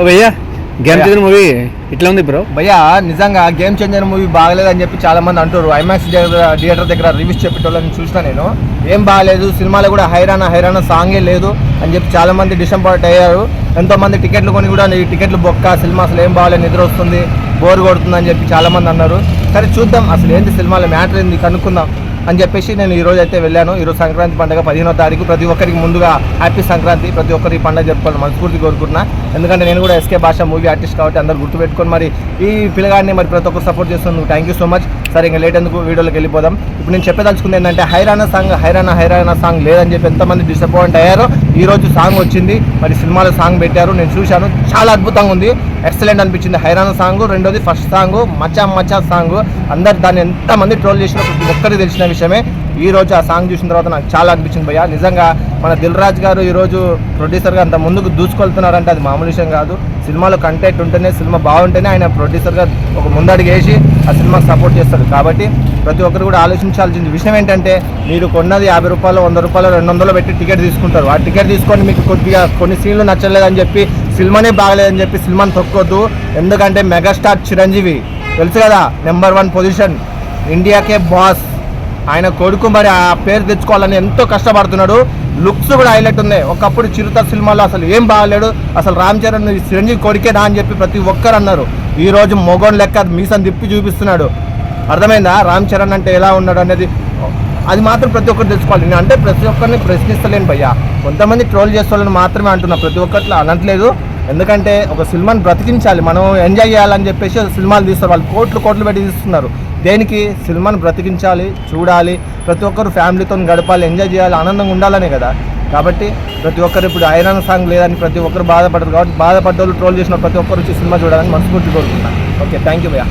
ఓ భయ్యా గేమ్ చేసిన మూవీ ఇట్లా ఉంది బ్రో. భయ్యా నిజంగా గేమ్ చేంజర్ మూవీ బాగలేదని చెప్పి చాలా మంది అంటారు ఐమాక్స్ థియేటర్ దగ్గర రివ్యూస్ చెప్పేటోళ్ళని చూసిన నేను. ఏం బాగలేదు సినిమాలో కూడా హైరానా హైరానా సాంగే లేదు అని చెప్పి చాలా మంది డిసప్పాయింట్ అయ్యారు. ఎంతో మంది టికెట్లు కొని కూడా ఈ టికెట్లు బొక్క సినిమా అసలు ఏం బాగాలేదు నిద్ర వస్తుంది బోర్ కొడుతుంది అని చెప్పి చాలా మంది అన్నారు. సరే చూద్దాం అసలు ఏంటి సినిమాలో మ్యాటర్ ఏంది కనుక్కుందాం. అని చెప్పేసి నేను ఈరోజు అయితే వెళ్ళాను. ఈరోజు సంక్రాంతి పండుగ పదిహేనో తారీఖు. ప్రతి ఒక్కరికి ముందుగా హ్యాపీ సంక్రాంతి. ప్రతి ఒక్కరికి పండుగ జరుపుకోవాలి మనస్ఫూర్తి కోరుకుంటున్నా. ఎందుకంటే నేను కూడా ఎస్కే భాష మూవీ ఆర్టిస్ట్ కాబట్టి అందరు గుర్తుపెట్టుకొని మరి ఈ పిల్లగాడిని మరి ప్రతి ఒక్కరు సపోర్ట్ చేస్తున్నాను థ్యాంక్ యూ సో మచ్ సరే ఇంకా లేట్ ఎందుకు? వీడియోలోకి వెళ్ళిపోదాం. ఇప్పుడు నేను చెప్పదలుచుకుంది ఏంటంటే హైరానా సాంగ్ హైరానా హైరానా సాంగ్ లేదని చెప్పి ఎంతమంది డిసప్పాయింట్ అయ్యారో ఈరోజు సాంగ్ వచ్చింది. మరి సినిమాలో సాంగ్ పెట్టారు. నేను చూశాను. చాలా అద్భుతంగా ఉంది. ఎక్సలెంట్ అనిపించింది. హైరానా సాంగ్. రెండోది ఫస్ట్ సాంగ్. మచా మచా సాంగ్. అందరు దాన్ని ఎంతమంది ట్రోల్ చేసిన ప్రతి ఒక్కరికి తెలిసిన విషయమే. ఈ రోజు ఆ సాంగ్ చూసిన తర్వాత నాకు చాలా అనిపించింది భయ్య. నిజంగా మన దిల్ రాజ్ గారు ఈరోజు ప్రొడ్యూసర్గా అంత ముందుకు దూసుకెళ్తున్నారంటే అది మామూలు విషయం కాదు. సినిమాలో కంటెంట్ ఉంటేనే సినిమా బాగుంటేనే ఆయన ప్రొడ్యూసర్గా ఒక ముందడుగు వేసి ఆ సినిమాకి సపోర్ట్ చేస్తాడు. కాబట్టి ప్రతి ఒక్కరు కూడా ఆలోచించాల్సిన విషయం ఏంటంటే మీరు కొన్నది యాభై రూపాయలు వంద రూపాయలు రెండు వందలు పెట్టి టికెట్ తీసుకుంటారు. ఆ టికెట్ తీసుకొని మీకు కొద్దిగా కొన్ని సీన్లు నచ్చలేదని చెప్పి సినిమానే బాగలేదని చెప్పి సినిమాని తొక్కొద్దు. ఎందుకంటే మెగాస్టార్ చిరంజీవి. తెలుసు కదా నెంబర్ వన్ పొజిషన్. ఇండియాకే బాస్. ఆయన కొడుకు మరి ఆ పేరు తెచ్చుకోవాలని ఎంతో కష్టపడుతున్నాడు. లుక్స్ కూడా హైలైట్ ఉన్నాయి. ఒకప్పుడు చిరుత సినిమాలో అసలు ఏం బాగలేడు. అసలు రామ్ చరణ్ ఈ చిరంజీవి కొడుకేనా అని చెప్పి ప్రతి ఒక్కరు అన్నారు. ఈరోజు మొగోన్ లెక్క మీసం తిప్పి చూపిస్తున్నాడు. అర్థమైందా? రామ్ చరణ్ అంటే ఎలా ఉన్నాడు అనేది అది మాత్రం ప్రతి ఒక్కరు తెలుసుకోవాలి. నేను అంటే ప్రతి ఒక్కరిని ప్రశ్నిస్తలేను భయ్యా. కొంతమంది ట్రోల్ చేసేవాళ్ళని మాత్రమే అంటున్నా. ప్రతి ఒక్కరిలో అనట్లేదు. ఎందుకంటే ఒక సినిమాని బ్రతికించాలి. మనం ఎంజాయ్ చేయాలని చెప్పేసి సినిమాలు తీస్తారు. వాళ్ళు కోట్లు కోట్లు పెట్టి తీస్తున్నారు. దేనికి? సినిమాని బ్రతికించాలి చూడాలి. ప్రతి ఒక్కరు ఫ్యామిలీతో గడపాలి ఎంజాయ్ చేయాలి ఆనందంగా ఉండాలనే కదా. కాబట్టి ప్రతి ఒక్కరు ఇప్పుడు ఐరన్ సాంగ్ లేదని ప్రతి ఒక్కరు బాధపడరు. కాబట్టి బాధపడ్డోళ్ళు ట్రోల్ చేసిన ప్రతి ఒక్కరు వచ్చి సినిమా చూడాలని మనస్ఫూర్తి కోరుకుంటున్నాను ఓకే థ్యాంక్ యూ భయ్యా.